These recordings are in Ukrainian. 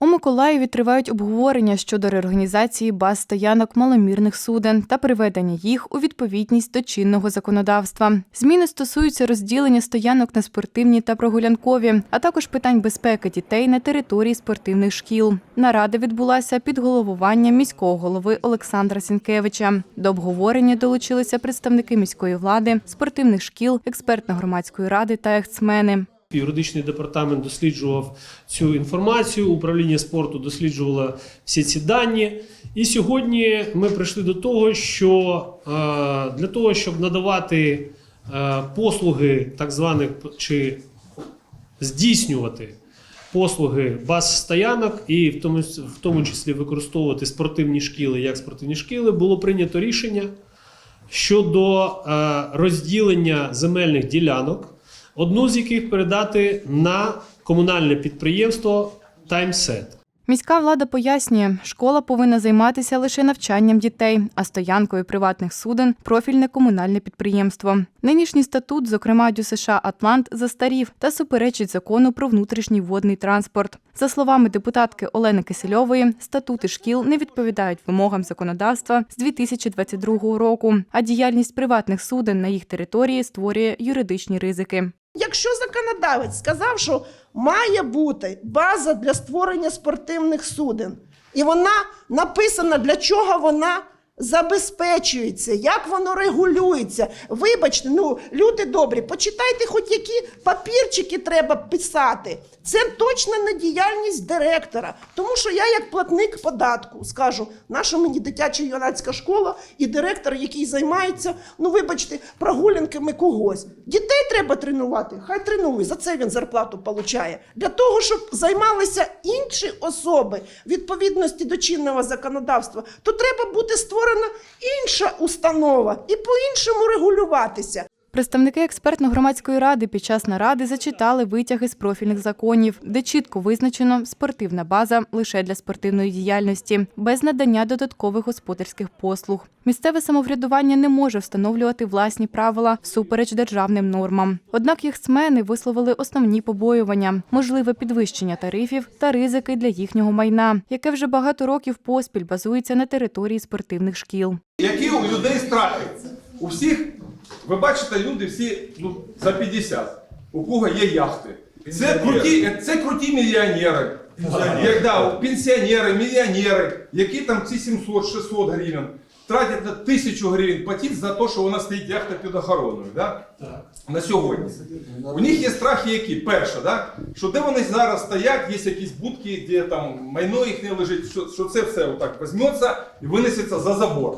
У Миколаєві тривають обговорення щодо реорганізації баз стоянок маломірних суден та приведення їх у відповідність до чинного законодавства. Зміни стосуються розділення стоянок на спортивні та прогулянкові, а також питань безпеки дітей на території спортивних шкіл. Нарада відбулася під головуванням міського голови Олександра Сінкевича. До обговорення долучилися представники міської влади, спортивних шкіл, експертно-громадської ради та ексмени. Юридичний департамент досліджував цю інформацію, управління спорту досліджувало всі ці дані. І сьогодні ми прийшли до того, що е, для того, щоб надавати е, послуги так званих чи здійснювати послуги баз стоянок і в тому, в тому числі використовувати спортивні шкіли як спортивні шкіли, було прийнято рішення щодо е, розділення земельних ділянок, одну з яких передати на комунальне підприємство Таймсет. Міська влада пояснює, школа повинна займатися лише навчанням дітей, а стоянкою приватних суден профільне комунальне підприємство. Нинішній статут, зокрема дю США Атлант, застарів та суперечить закону про внутрішній водний транспорт. За словами депутатки Олени Кисельової, статути шкіл не відповідають вимогам законодавства з 2022 року, а діяльність приватних суден на їх території створює юридичні ризики. Якщо законодавець сказав, що має бути база для створення спортивних суден, і вона написана, для чого вона забезпечується, як воно регулюється. Вибачте, ну люди добрі, почитайте, хоч які папірчики треба писати. Це точно не діяльність директора. Тому що я, як платник податку, скажу, наша мені дитяча юнацька школа і директор, який займається, ну вибачте, прогулянками когось. Дітей треба тренувати, хай тренує. За це він зарплату получає. Для того, щоб займалися інші особи відповідності до чинного законодавства, то треба бути створена інша установа і по-іншому регулюватися. Представники експертно-громадської ради під час наради зачитали витяги з профільних законів, де чітко визначено спортивна база лише для спортивної діяльності, без надання додаткових господарських послуг. Місцеве самоврядування не може встановлювати власні правила всупереч державним нормам. Однак їх смени висловили основні побоювання, можливе підвищення тарифів та ризики для їхнього майна, яке вже багато років поспіль базується на території спортивних шкіл. Які у людей страхи? У всіх, ви бачите, люди всі ну, за 50, у кого є яхти. Це круті, це круті мільйонери. Як, да, пенсіонери, мільйонери, які там ці 700-600 гривень тратять на тисячу гривень платити за те, що вона стоїть яхта під охороною. Да? На сьогодні. У них є страхи які? Перше, да? що де вони зараз стоять, є якісь будки, де там майно їх не лежить, що, що це все отак візьметься і винесеться за забор.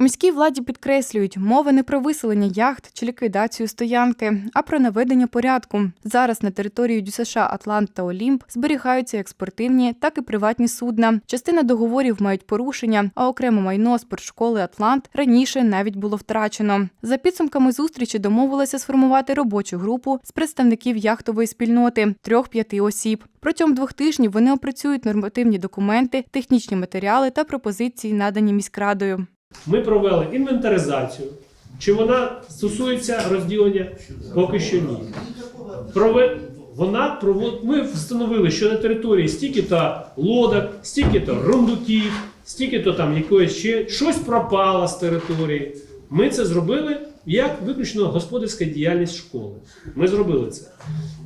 У міській владі підкреслюють, мова не про виселення яхт чи ліквідацію стоянки, а про наведення порядку. Зараз на території ДЮСШ Атлант та Олімп зберігаються як спортивні, так і приватні судна. Частина договорів мають порушення, а окремо майно спортшколи Атлант раніше навіть було втрачено. За підсумками зустрічі домовилися сформувати робочу групу з представників яхтової спільноти трьох-п'яти осіб. Протягом двох тижнів вони опрацюють нормативні документи, технічні матеріали та пропозиції, надані міськрадою. Ми провели інвентаризацію. Чи вона стосується розділення? Поки що ні. Прове... Вона провод... Ми встановили, що на території стільки-то лодок, стільки-то рундуків, стільки-то там якоїсь ще щось пропало з території. Ми це зробили як виключно господарська діяльність школи. Ми зробили це.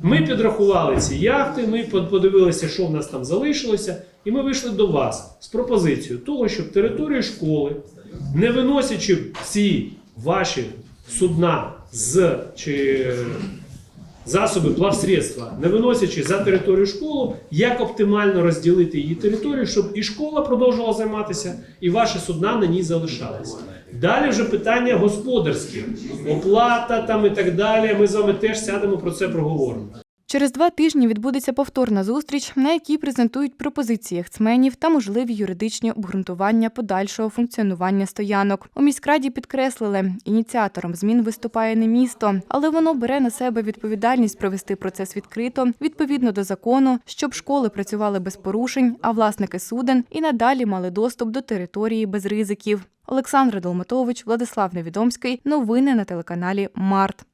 Ми підрахували ці яхти, ми подивилися, що в нас там залишилося, і ми вийшли до вас з пропозицією того, щоб територію школи, не виносячи всі ваші судна з чи засоби плавсредства, не виносячи за територію школу, як оптимально розділити її територію, щоб і школа продовжувала займатися, і ваші судна на ній залишалися. Далі вже питання господарське, оплата там і так далі. Ми з вами теж сядемо про це проговоримо. Через два тижні відбудеться повторна зустріч, на якій презентують пропозиції ехцменів та можливі юридичні обґрунтування подальшого функціонування стоянок. У міськраді підкреслили, ініціатором змін виступає не місто, але воно бере на себе відповідальність провести процес відкрито відповідно до закону, щоб школи працювали без порушень, а власники суден і надалі мали доступ до території без ризиків. Олександра Долматович, Владислав Невідомський. Новини на телеканалі Март.